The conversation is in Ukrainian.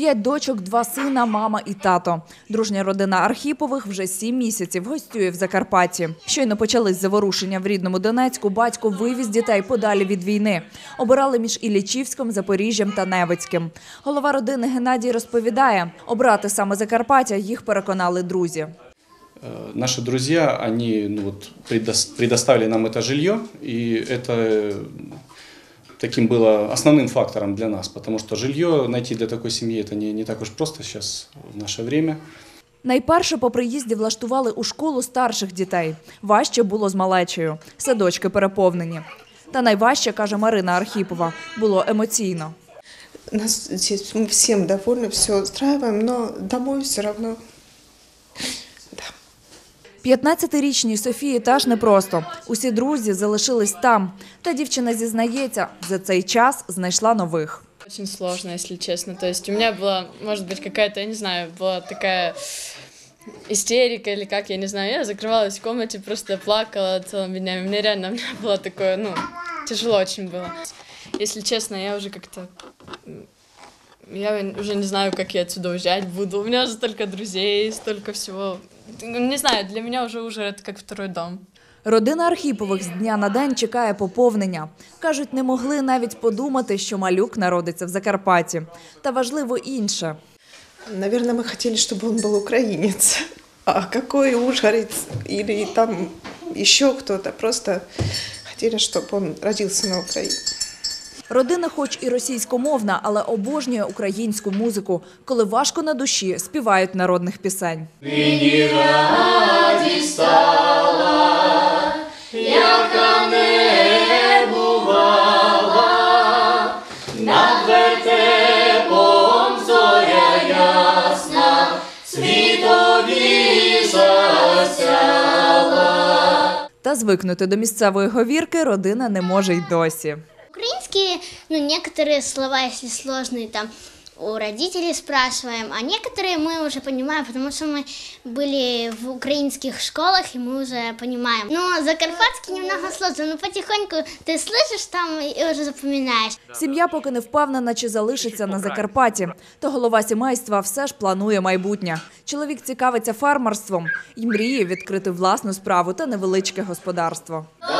П'ять дочок, два сина, мама і тато. Дружня родина Архіпових вже сім місяців гостює в Закарпатті. Щойно почались заворушення в рідному Донецьку. Батько вивіз дітей подалі від війни. Обирали між Іллічівськом, Запоріжжям та Невицьким. Голова родини Геннадій розповідає, обрати саме Закарпаття їх переконали друзі. Э, Наши друзья, они ну, вот, предос- предоставили нам это жилье, и это э, таким было основным фактором для нас, потому что жилье найти для такой семьи это не, не так уж просто сейчас в наше время. Найперше по приїзді влаштували у школу старших дітей. Важче було з малечею. Садочки переповнені. Та найважче, каже Марина Архіпова, було емоційно. Нас здесь мы всем довольны, все устраиваем, но домой все равно. Да. 15-річній Софії теж непросто. Усі друзі залишились там. Та дівчина зізнається, за цей час знайшла нових. Очень сложно, если честно. То есть у меня была, может быть, какая-то, я не знаю, была такая истерика или как, я не знаю. Я закрывалась в комнате, просто плакала целыми днями. Мне реально у меня было такое, ну, тяжело очень было. Если честно, я уже как-то... м, Я уже не знаю, как я отсюда уезжать буду. У меня столько друзей, столько всего. Не знаю, для меня уже уже это как второй дом. Родина Архіпових з дня на день чекає поповнення. Кажуть, не могли навіть подумати, що малюк народиться в Закарпатті. Та важливо інше. Наверное, мы хотели, чтобы он был украинец. А какой ужгорец или там еще кто-то. Просто хотели, чтобы он родился на Украине. Родина, хоч і російськомовна, але обожнює українську музику. Коли важко на душі, співають народних пісень. Та звикнути до місцевої говірки родина не може й досі Украинские, ну, некоторые слова, если сложные, там, у родителей спрашиваем, а некоторые мы уже понимаем, потому что мы были в украинских школах, и мы уже понимаем. Но закарпатский немного сложно, но потихоньку ты слышишь там и уже запоминаешь. Сім'я поки не впевнена, чи залишиться на Закарпатті. Та голова сімейства все ж планує майбутнє. Чоловік цікавиться фермерством і мріє відкрити власну справу та невеличке господарство. До